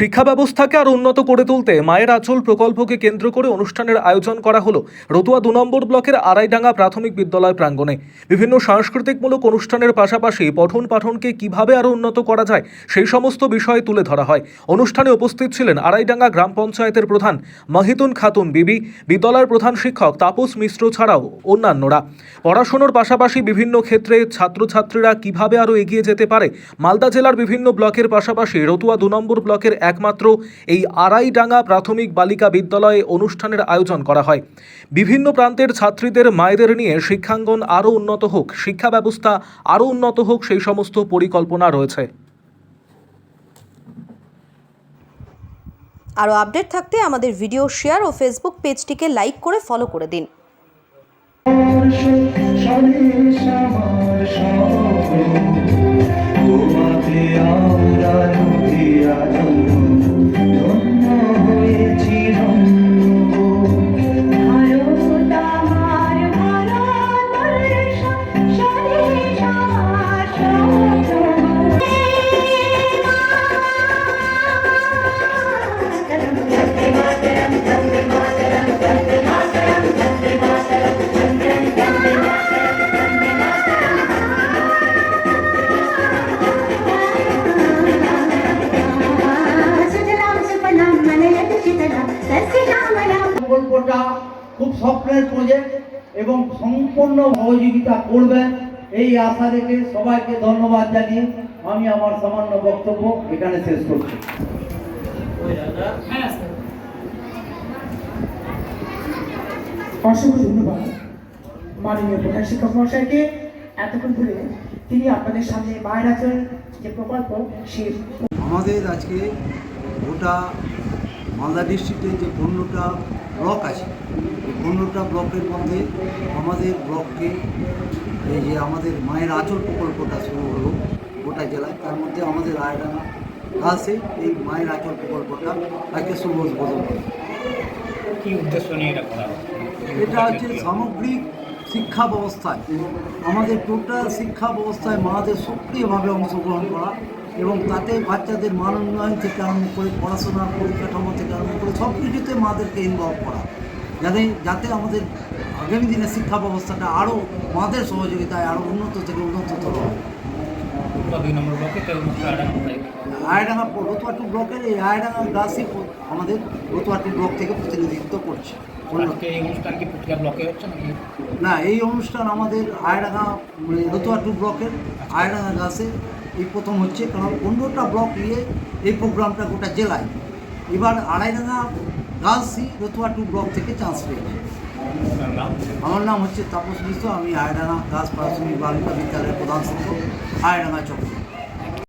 শিক্ষা ব্যবস্থাকে আরও উন্নত করে তুলতে মায়ের আঁচল প্রকল্পকে কেন্দ্র করে অনুষ্ঠানের আয়োজন করা হলো রতুয়া দু নম্বর ব্লকের আড়াইডাঙ্গা প্রাথমিক বিদ্যালয় প্রাঙ্গণে। বিভিন্ন সাংস্কৃতিকমূলক অনুষ্ঠানের পাশাপাশি পঠন পাঠনকে কীভাবে আরও উন্নত করা যায় সেই সমস্ত বিষয় তুলে ধরা হয়। অনুষ্ঠানে উপস্থিত ছিলেন আড়াইডাঙ্গা গ্রাম পঞ্চায়েতের প্রধান মাহিতুন খাতুন বিবি, বিদ্যালয়ের প্রধান শিক্ষক তাপস মিশ্র ছাড়াও অন্যান্যরা। পড়াশোনার পাশাপাশি বিভিন্ন ক্ষেত্রে ছাত্রছাত্রীরা কীভাবে আরও এগিয়ে যেতে পারে মালদা জেলার বিভিন্ন ব্লকের পাশাপাশি রতুয়া দু নম্বর ব্লকের একমাত্র এই আড়াইডাঙ্গা প্রাথমিক বালিকা বিদ্যালয়ে অনুষ্ঠানের আয়োজন করা হয়। বিভিন্ন প্রান্তের ছাত্রীদের মায়েদের নিয়ে শিক্ষাঙ্গন আরও উন্নত হোক, শিক্ষা ব্যবস্থা আরও উন্নত হোক, সেই সমস্ত পরিকল্পনা রয়েছে। আরও আপডেট থাকতে আমাদের ভিডিও শেয়ার ও ফেসবুক পেজটিকে লাইক করে ফলো করে দিন। স্বপ্নের প্রজেক্ট এবং সম্পূর্ণ সহযোগিতা করবেন এই আশা রেখে সবাইকে ধন্যবাদ জানিয়ে আমি আমার সামান্য বক্তব্য এখানে শেষ করছি। অসংখ্য ধন্যবাদ মাননীয় প্রধান শিক্ষক মহাশয়কে। এতক্ষণ ধরে তিনি আপনাদের সামনে মায়ের আচরণ যে প্রকল্প সে আমাদের আজকে গোটা মালদা ডিস্ট্রিক্টে যে পনেরোটা ব্লক আছে। এই পনেরোটা ব্লকের মধ্যে আমাদের ব্লককে এই যে আমাদের মায়ের আচল প্রকল্পটা শুরু হলো গোটা জেলায়। তার মধ্যে আমাদের রায়ডাঙ্গা আছে এই মায়ের আচল প্রকল্পটা আজকে শুভ উদ্বোধন করে কি উদ্দেশ্য নিয়ে এটা হচ্ছে? এটা হচ্ছে সামগ্রিক শিক্ষা ব্যবস্থায়। আমাদের টোটাল শিক্ষা ব্যবস্থায় মাদের সক্রিয়ভাবে অংশগ্রহণ করা। এবং তাতে বাচ্চাদের মান উন্নয়ন থেকে আরম্ভ করে পড়াশোনার পরিকাঠামো থেকে আরম্ভ করে সব কিছুতে মাদেরকে ইনভলভ করা। যাতে যাতে আমাদের আগামী দিনে শিক্ষা ব্যবস্থাটা আরও মাদের সহযোগিতায় আরও উন্নত থেকে উন্নততর হয়। আয়ডাঙ্গা রতুয়াটু ব্লকের এই আয়ডাঙ্গা গাছই আমাদের রতুয়াটু ব্লক থেকে প্রতিনিধিত্ব করছে। না এই অনুষ্ঠান আমাদের আয়ডাঙ্গা মানে রতুয়া ব্লকের আয়ডাঙ্গা গাছে এই প্রথম হচ্ছে কারণ পনেরোটা ব্লক নিয়ে এই প্রোগ্রামটা গোটা জেলায়। এবার আড়াইডাঙ্গা গার্লসি রতুয়া টু ব্লক থেকে চান্স পেয়েছে আমার নাম হচ্ছে তাপস মিশ্র আমি আয়ডাঙ্গা গাছ প্রাথমিক বালিকা বিদ্যালয়ের প্রধান শিক্ষক আয়ডাঙ্গা চক্র